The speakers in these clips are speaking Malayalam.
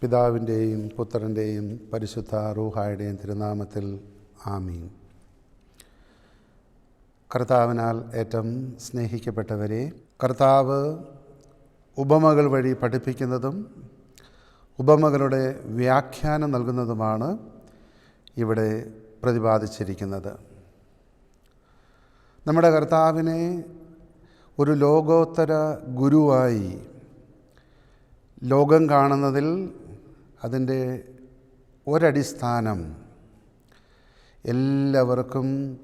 പിതാവിന്റെയും പുത്രന്റെയും പരിശുദ്ധ റൂഹായുടെയും തിരുനാമത്തിൽ ആമീൻ. കർത്താവിനാൽ ഏറ്റവും സ്നേഹിക്കപ്പെട്ടവരെ കർത്താവ് ഉപമകൾ വഴി പഠിപ്പിക്കുന്നതും ഉപമകളുടെ വ്യാഖ്യാനം നൽകുന്നതുമാണ് ഇവിടെ പ്രതിപാദിച്ചിരിക്കുന്നത്. നമ്മുടെ കർത്താവിനെ ഒരു ലോകോത്തര ഗുരുവായി ലോകം കാണുന്നതിൽ അതിന്റെ ഒരടിസ്ഥാനം എല്ലാവർക്കും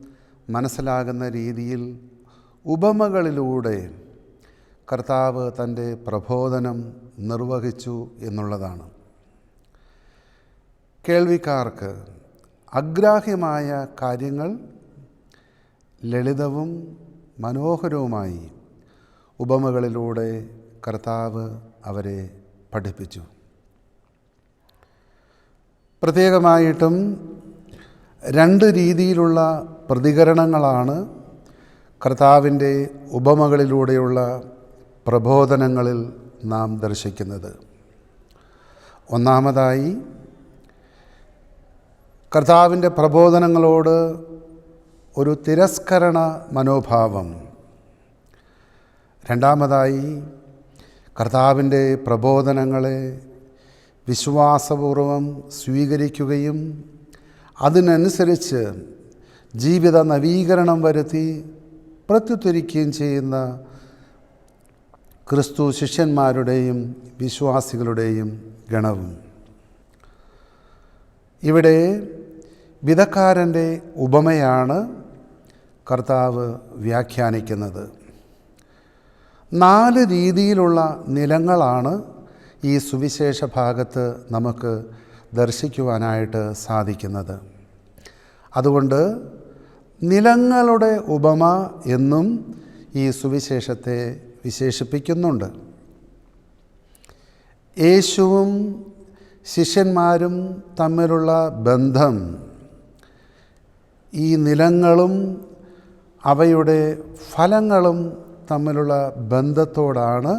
മനസ്സിലാകുന്ന രീതിയിൽ ഉപമകളിലൂടെ കർത്താവ് തന്റെ പ്രബോധനം നിർവഹിച്ചു എന്നുള്ളതാണ്. കേൾവിക്കാർക്ക് അഗ്രാഹ്യമായ കാര്യങ്ങൾ ലളിതവും മനോഹരവുമായി ഉപമകളിലൂടെ കർത്താവ് അവരെ പഠിപ്പിച്ചു. പ്രത്യേകമായിട്ടും രണ്ട് രീതിയിലുള്ള പ്രതികരണങ്ങളാണ് കർത്താവിന്റെ ഉപമകളിലൂടെയുള്ള പ്രബോധനങ്ങളിൽ നാം ദർശിക്കുന്നത്. ഒന്നാമതായി കർത്താവിന്റെ പ്രബോധനങ്ങളോട് ഒരു തിരസ്കരണ മനോഭാവം. രണ്ടാമതായി കർത്താവിന്റെ പ്രബോധനങ്ങളെ വിശ്വാസപൂർവം സ്വീകരിക്കുകയും അതിനനുസരിച്ച് ജീവിത നവീകരണം വരുത്തി പ്രത്യുത്തരിക്കുകയും ചെയ്യുന്ന ക്രിസ്തു ശിഷ്യന്മാരുടെയും വിശ്വാസികളുടെയും ഗണവും. ഇവിടെ വിധക്കാരന്റെ ഉപമയാണ് കർത്താവ് വ്യാഖ്യാനിക്കുന്നത്. നാല് രീതിയിലുള്ള നിലങ്ങളാണ് ഈ സുവിശേഷ ഭാഗത്ത് നമുക്ക് ദർശിക്കുവാനായിട്ട് സാധിക്കുന്നത്. അതുകൊണ്ട് നിലങ്ങളുടെ ഉപമ എന്നും ഈ സുവിശേഷത്തെ വിശേഷിപ്പിക്കുന്നുണ്ട്. യേശുവും ശിഷ്യന്മാരും തമ്മിലുള്ള ബന്ധം ഈ നിലങ്ങളും അവയുടെ ഫലങ്ങളും തമ്മിലുള്ള ബന്ധത്തോടാണ്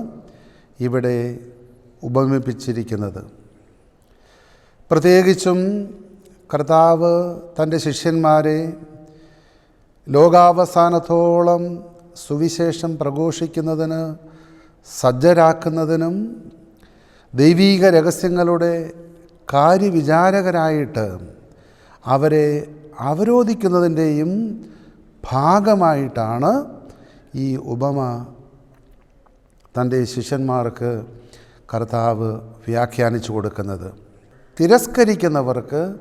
ഇവിടെ ഉപമിപ്പിച്ചിരിക്കുന്നത്. പ്രത്യേകിച്ചും കർത്താവ് തന്റെ ശിഷ്യന്മാരെ ലോകാവസാനത്തോളം സുവിശേഷം പ്രഘോഷിക്കുന്നതിന് സജ്ജരാക്കുന്നതിനും ദൈവീക രഹസ്യങ്ങളുടെ കാര്യവിചാരകരായിട്ട് അവരെ അവരോധിക്കുന്നതിന്റെയും ഭാഗമായിട്ടാണ് ഈ ഉപമ തന്റെ ശിഷ്യന്മാർക്ക് കർത്താവ് വ്യാഖ്യാനിച്ചു കൊടുക്കുന്നത്. തിരസ്കരിക്കുന്നവർക്ക്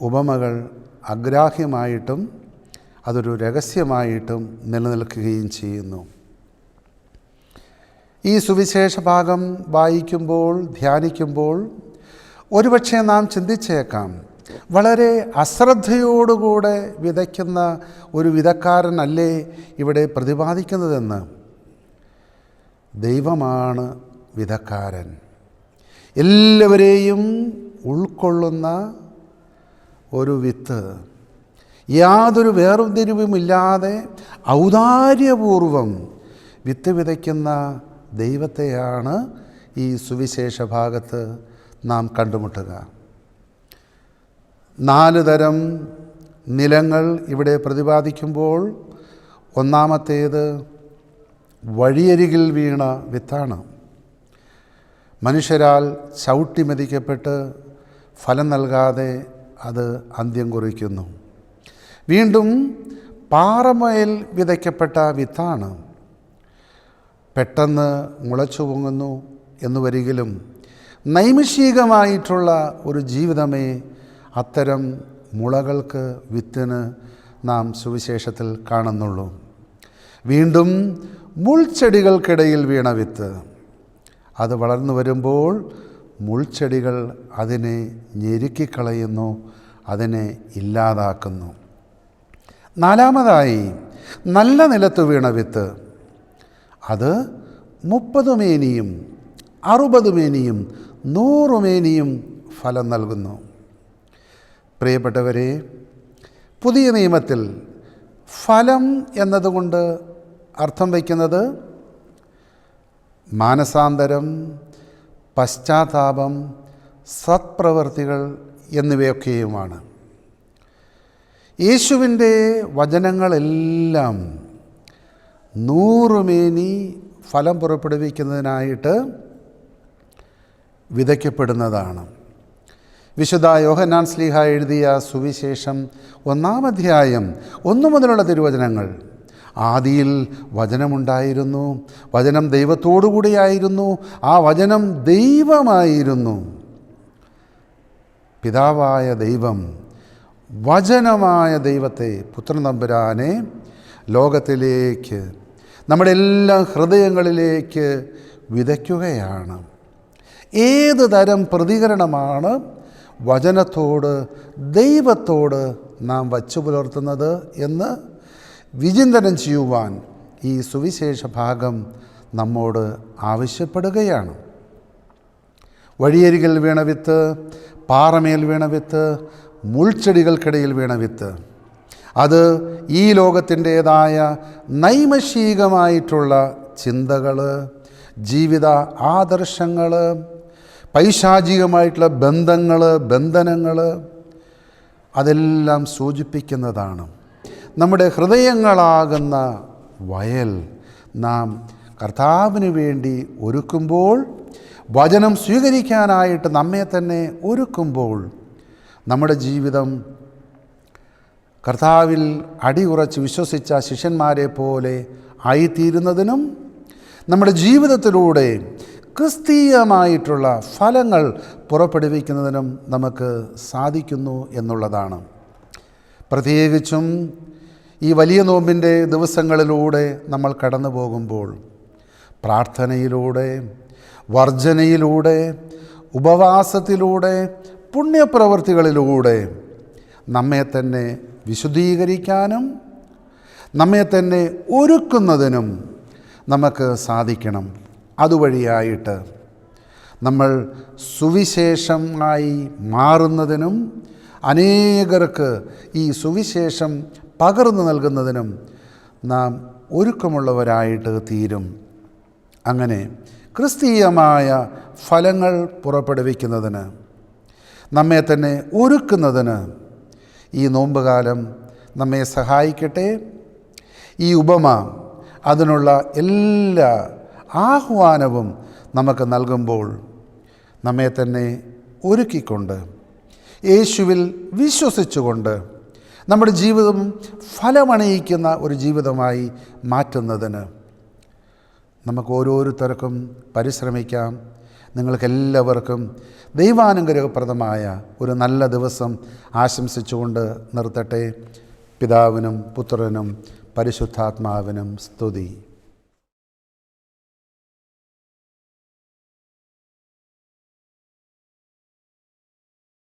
ഉപമകൾ അഗ്രാഹ്യമായിട്ടും അതൊരു രഹസ്യമായിട്ടും നിലനിൽക്കുകയും ചെയ്യുന്നു. ഈ സുവിശേഷ ഭാഗം വായിക്കുമ്പോൾ ധ്യാനിക്കുമ്പോൾ ഒരുപക്ഷെ നാം ചിന്തിച്ചേക്കാം വളരെ അശ്രദ്ധയോടുകൂടെ വിതയ്ക്കുന്ന ഒരു വിധക്കാരനല്ലേ ഇവിടെ പ്രതിപാദിക്കുന്നതെന്ന്. ദൈവമാണ് വിധക്കാരൻ. എല്ലാവരെയും ഉൾക്കൊള്ളുന്ന ഒരു വിത്ത് യാതൊരു വേർതിരിവുമില്ലാതെ ഔദാര്യപൂർവം വിത്ത് വിതയ്ക്കുന്ന ദൈവത്തെയാണ് ഈ സുവിശേഷ ഭാഗത്ത് നാം കണ്ടുമുട്ടുക. നാല് തരം നിലങ്ങൾ ഇവിടെ പ്രതിപാദിക്കുമ്പോൾ ഒന്നാമത്തേത് വഴിയരികിൽ വീണ വിത്താണ്. മനുഷ്യരാൽ ചവിട്ടി മെതിക്കപ്പെട്ട് ഫലം നൽകാതെ അത് അന്ത്യം കുറിക്കുന്നു. വീണ്ടും പാറമയിൽ വിതയ്ക്കപ്പെട്ട വിത്താണ് പെട്ടെന്ന് മുളച്ചു പൊങ്ങുന്നു എന്ന് വരികിലും നൈമിഷികമായിട്ടുള്ള ഒരു ജീവിതമേ അത്തരം മുളകൾക്ക് വിത്തിന് നാം സുവിശേഷത്തിൽ കാണുന്നുള്ളൂ. വീണ്ടും മുൾച്ചെടികൾക്കിടയിൽ വീണ വിത്ത്. അത് വളർന്നു വരുമ്പോൾ മുൾച്ചെടികൾ അതിനെ ഞെരുക്കിക്കളയുന്നു അതിനെ ഇല്ലാതാക്കുന്നു. നാലാമതായി നല്ല നിലത്ത് വീണ വിത്ത്. അത് മുപ്പത് മേനിയും അറുപത് മേനിയും നൂറ് മേനിയും ഫലം നൽകുന്നു. പ്രിയപ്പെട്ടവരെ പുതിയ നിയമത്തിൽ ഫലം എന്നതുകൊണ്ട് അർത്ഥം വയ്ക്കുന്നത് മാനസാന്തരം പശ്ചാത്താപം സത്പ്രവർത്തികൾ എന്നിവയൊക്കെയുമാണ്. യേശുവിന്റെ വചനങ്ങളെല്ലാം നൂറുമേനി ഫലം പുറപ്പെടുവിക്കുന്നതിനായിട്ട് വിതയ്ക്കപ്പെടുന്നതാണ്. വിശുദ്ധ യോഹന്നാൻ സ്ലീഹ എഴുതിയ സുവിശേഷം ഒന്നാം അധ്യായം ഒന്നു മുതലുള്ള തിരുവചനങ്ങൾ ആദിയിൽ വചനമുണ്ടായിരുന്നു. വചനം ദൈവത്തോടുകൂടിയായിരുന്നു. ആ വചനം ദൈവമായിരുന്നു. പിതാവായ ദൈവം വചനമായ ദൈവത്തെ പുത്രൻ തമ്പുരാനെ ലോകത്തിലേക്ക് നമ്മുടെ എല്ലാ ഹൃദയങ്ങളിലേക്ക് വിതയ്ക്കുകയാണ്. ഏത് തരം പ്രതികരണമാണ് വചനത്തോട് ദൈവത്തോട് നാം വച്ചു പുലർത്തുന്നത് എന്ന് വിചിന്തനം ചെയ്യുവാൻ ഈ സുവിശേഷ ഭാഗം നമ്മോട് ആവശ്യപ്പെടുകയാണ്. വഴിയരികിൽ വീണ വിത്ത് പാറമേൽ വീണ വിത്ത് മുൾച്ചെടികൾക്കിടയിൽ വീണ വിത്ത്. അത് ഈ ലോകത്തിന്റേതായ നൈമശീകമായിട്ടുള്ള ചിന്തകൾ ജീവിത ആദർശങ്ങൾ പൈശാചികമായിട്ടുള്ള ബന്ധങ്ങൾ ബന്ധനങ്ങൾ അതെല്ലാം സൂചിപ്പിക്കുന്നതാണ്. നമ്മുടെ ഹൃദയങ്ങളാകുന്ന വയൽ നാം കർത്താവിന് വേണ്ടി ഒരുക്കുമ്പോൾ വചനം സ്വീകരിക്കാനായിട്ട് നമ്മെ തന്നെ ഒരുക്കുമ്പോൾ നമ്മുടെ ജീവിതം കർത്താവിൽ അടിയുറച്ച് വിശ്വസിച്ച ശിഷ്യന്മാരെ പോലെ ആയിത്തീരുന്നതിനും നമ്മുടെ ജീവിതത്തിലൂടെ ക്രിസ്തീയമായിട്ടുള്ള ഫലങ്ങൾ പുറപ്പെടുവിക്കുന്നതിനും നമുക്ക് സാധിക്കുന്നു എന്നുള്ളതാണ്. പ്രത്യേകിച്ചും ഈ വലിയ നോമ്പിന്റെ ദിവസങ്ങളിലൂടെ നമ്മൾ കടന്നു പോകുമ്പോൾ പ്രാർത്ഥനയിലൂടെ വർജനയിലൂടെ ഉപവാസത്തിലൂടെ പുണ്യപ്രവൃത്തികളിലൂടെ നമ്മെ തന്നെ വിശുദ്ധീകരിക്കാനും നമ്മെ തന്നെ ഒരുക്കുന്നതിനും നമുക്ക് സാധിക്കണം. അതുവഴിയായിട്ട് നമ്മൾ സുവിശേഷമായി മാറുന്നതിനും അനേകർക്ക് ഈ സുവിശേഷം പകർന്നു നൽകുന്നതിനും നാം ഒരുക്കമുള്ളവരായിട്ട് തീരും. അങ്ങനെ ക്രിസ്തീയമായ ഫലങ്ങൾ പുറപ്പെടുവിക്കുന്നതിന് നമ്മെ തന്നെ ഒരുക്കുന്നതിന് ഈ നോമ്പുകാലം നമ്മെ സഹായിക്കട്ടെ. ഈ ഉപമ അതിനുള്ള എല്ലാ ആഹ്വാനവും നമുക്ക് നൽകുമ്പോൾ നമ്മെ തന്നെ ഒരുക്കിക്കൊണ്ട് യേശുവിൽ വിശ്വസിച്ചുകൊണ്ട് നമ്മുടെ ജീവിതം ഫലമണിയിക്കുന്ന ഒരു ജീവിതമായി മാറ്റുന്നതിന് നമുക്ക് ഓരോരുത്തർക്കും പരിശ്രമിക്കാം. നിങ്ങൾക്കെല്ലാവർക്കും ദൈവാനുഗ്രഹപ്രദമായ ഒരു നല്ല ദിവസം ആശംസിച്ചുകൊണ്ട് നിർത്തട്ടെ. പിതാവിനും പുത്രനും പരിശുദ്ധാത്മാവിനും സ്തുതി.